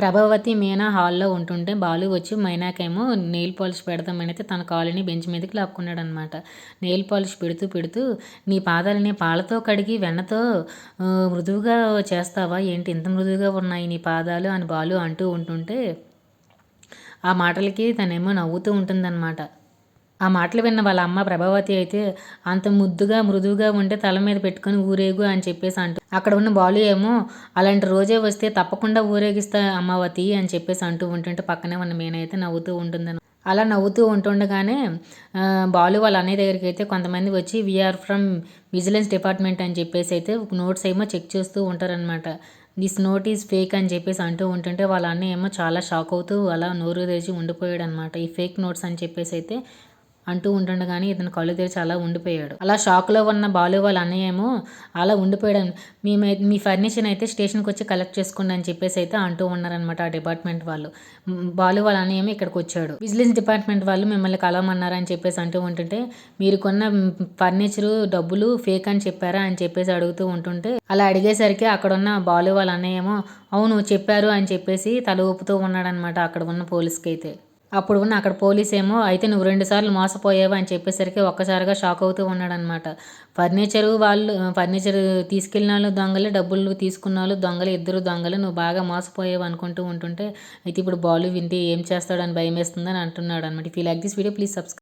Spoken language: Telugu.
ప్రభావతి మీనా హాల్లో ఉంటుంటే బాలు వచ్చి మైనాకేమో నెయిల్ పాలిష్ పెడదామని అయితే తన కాలుని బెంచ్ మీదకి లాక్కున్నాడు అనమాట నెయిల్ పాలిష్ పెడుతూ పెడుతూ నీ పాదాలని పాలతో కడిగి వెన్నతో మృదువుగా చేస్తావా? ఏంటి ఇంత మృదువుగా ఉన్నాయి నీ పాదాలు? అని బాలు అంటూ ఉంటుంటే ఆ మాటలకి తనేమో నవ్వుతూ ఉంటుందన్నమాట. ఆ మాటలు విన్న వాళ్ళ అమ్మ ప్రభావతి అయితే అంత ముద్దుగా మృదువుగా ఉంటే తల మీద పెట్టుకొని ఊరేగు అని చెప్పేసి అంటూ అక్కడ ఉన్న బాలు ఏమో అలాంటి రోజే వస్తే తప్పకుండా ఊరేగిస్తా అమ్మవతి అని చెప్పేసి అంటూ ఉంటుంటే పక్కనే ఉన్న మేనైతే అయితే నవ్వుతూ ఉంటుందని అలా నవ్వుతూ ఉంటుండగానే బాలు వాళ్ళ అన్నయ్య దగ్గరికి అయితే కొంతమంది వచ్చి వీఆర్ ఫ్రమ్ విజిలెన్స్ డిపార్ట్మెంట్ అని చెప్పేసి అయితే నోట్స్ ఏమో చెక్ చేస్తూ ఉంటారనమాట దిస్ నోట్ ఈజ్ ఫేక్ అని చెప్పేసి అంటూ ఉంటుంటే వాళ్ళ అన్నయ్య ఏమో చాలా షాక్ అవుతూ అలా నోరు తెరిచి ఉండిపోయాడు అనమాట ఈ ఫేక్ నోట్స్ అని చెప్పేసి అయితే అంటూ ఉంటుండగానే ఇతను కళ్ళు తెరిచి అలా ఉండిపోయాడు. అలా షాక్లో ఉన్న బాలు వాళ్ళ అన్నయ్య ఏమో అలా ఉండిపోయాడు. మీ మీ ఫర్నిచర్ అయితే స్టేషన్కి వచ్చి కలెక్ట్ చేసుకోండి అని చెప్పేసి అయితే అంటూ ఉన్నారనమాట ఆ డిపార్ట్మెంట్ వాళ్ళు. బాలు వాళ్ళ అన్నయ్య ఏమో ఇక్కడికి వచ్చాడు. విజిలెన్స్ డిపార్ట్మెంట్ వాళ్ళు మిమ్మల్ని కలవమన్నారని చెప్పేసి అంటూ ఉంటుంటే మీరు కొన్న ఫర్నిచర్ డబ్బులు ఫేక్ అని చెప్పారా అని చెప్పేసి అడుగుతూ ఉంటుంటే అలా అడిగేసరికి అక్కడ ఉన్న బాలు వాళ్ళ అన్నయ్య ఏమో అవును చెప్పారు అని చెప్పేసి తల ఊపుతూ ఉన్నాడనమాట అక్కడ ఉన్న పోలీస్కి అయితే. అప్పుడు ఉన్న అక్కడ పోలీస్ ఏమో అయితే నువ్వు రెండుసార్లు మోసపోయావు అని చెప్పేసరికి ఒక్కసారిగా షాక్ అవుతూ ఉన్నాడనమాట ఫర్నిచర్ వాళ్ళు ఫర్నిచర్ తీసుకెళ్ళిన వాళ్ళు దొంగలు డబ్బులు తీసుకున్న వాళ్ళు దొంగలు ఇద్దరు దొంగలు నువ్వు బాగా మోసపోయావు అనుకుంటూ ఉంటుంటే అయితే ఇప్పుడు బాలు వింటే ఏం చేస్తాడని భయం వేస్తుందని అంటున్నాడు అనమాట if you like this video please subscribe